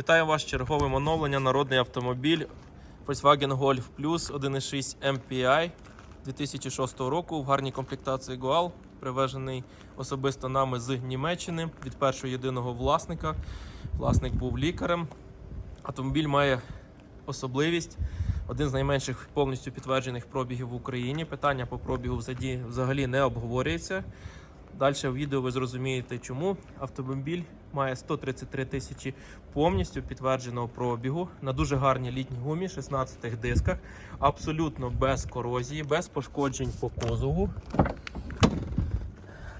Вітаю вас черговим оновлення. Народний автомобіль Volkswagen Golf Plus 1.6 MPI 2006 року в гарній комплектації Goal, привезений особисто нами з Німеччини від першого єдиного власника. Власник був лікарем. Автомобіль має особливість. Один з найменших повністю підтверджених пробігів в Україні. Питання по пробігу взагалі не обговорюється. Далі в відео ви зрозумієте, чому автомобіль має 133 тисячі повністю підтвердженого пробігу на дуже гарній літній гумі, 16 дисках, абсолютно без корозії, без пошкоджень по кузову.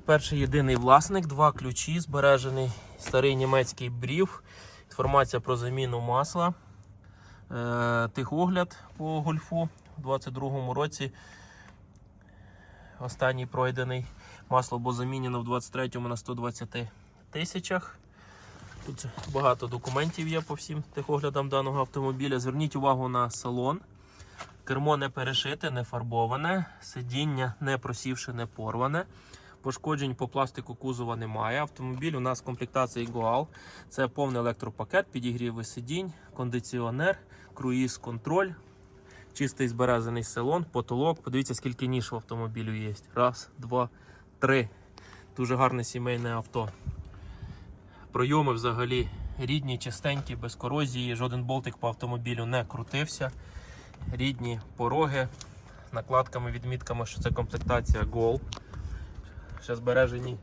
Перший єдиний власник, два ключі, збережений старий німецький брів, інформація про заміну масла, е, тихогляд по гольфу у 2022 році. Останній пройдений. Масло було замінено в 23-му на 120 тисячах. Тут багато документів є по всім техоглядам даного автомобіля. Зверніть увагу на салон. Кермо не перешите, не фарбоване, сидіння не просівше, не порване. Пошкоджень по пластику кузова немає. Автомобіль у нас в комплектації Goal. Це повний електропакет, підігріви сидінь, кондиціонер, круїз-контроль, чистий збережений салон, потолок. Подивіться, скільки ніж в автомобілю є. Раз, два, три. Дуже гарне сімейне авто. Пройоми взагалі рідні, чистенькі, без корозії. Жоден болтик по автомобілю не крутився. Рідні пороги накладками, відмітками, що це комплектація Gol. Ще збережені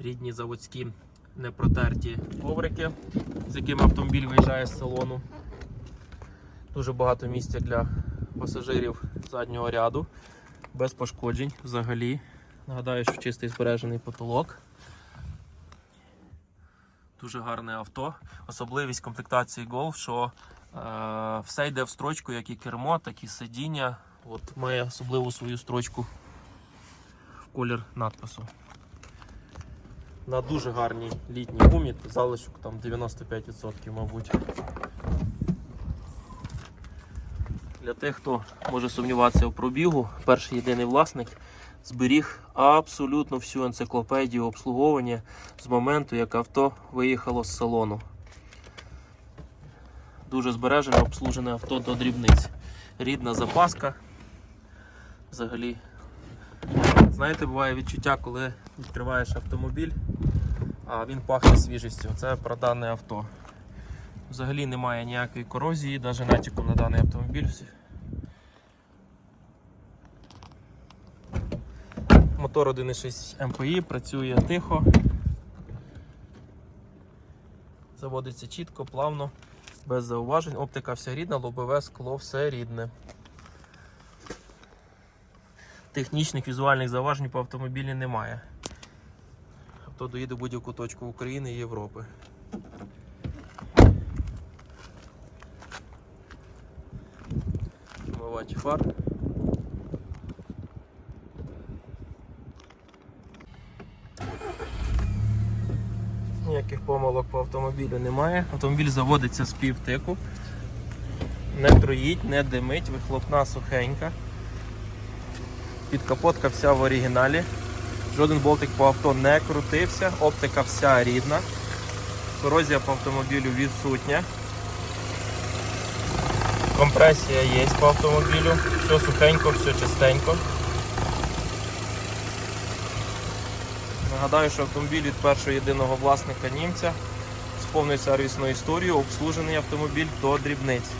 рідні заводські непротерті коврики, з якими автомобіль виїжджає з салону. Дуже багато місця для пасажирів заднього ряду, без пошкоджень взагалі. Нагадаю, що чистий збережений потолок. Дуже гарне авто. Особливість комплектації Golf, що е, все йде в строчку, як і кермо, так і сидіння. От має особливу свою строчку в колір надпису. На дуже гарній літній гумі, залишок там 95%, мабуть. Для тих, хто може сумніватися в пробігу, перший єдиний власник зберіг абсолютно всю енциклопедію обслуговування з моменту, як авто виїхало з салону. Дуже збережене, обслужене авто до дрібниць. Рідна запаска. Взагалі, знаєте, буває відчуття, коли відкриваєш автомобіль, а він пахне свіжістю. Це про дане авто. Взагалі немає ніякої корозії, навіть натяку на даний автомобіль. Мотор 1.6 МПІ працює тихо. Заводиться чітко, плавно, без зауважень. Оптика вся рідна, лобове скло все рідне. Технічних візуальних зауважень по автомобілі немає. Авто доїде будь-яку точку України і Європи. Вмивач фар. Ніяких помилок по автомобілю немає. Автомобіль заводиться з півтику. Не троїть, не димить, вихлопна сухенька. Підкапотка вся в оригіналі. Жоден болтик по авто не крутився, оптика вся рідна. Корозія по автомобілю відсутня. Компресія є по автомобілю, все сухенько, все чистенько. Нагадаю, що автомобіль від першого єдиного власника німця з повною сервісною історією, обслужений автомобіль до дрібниць.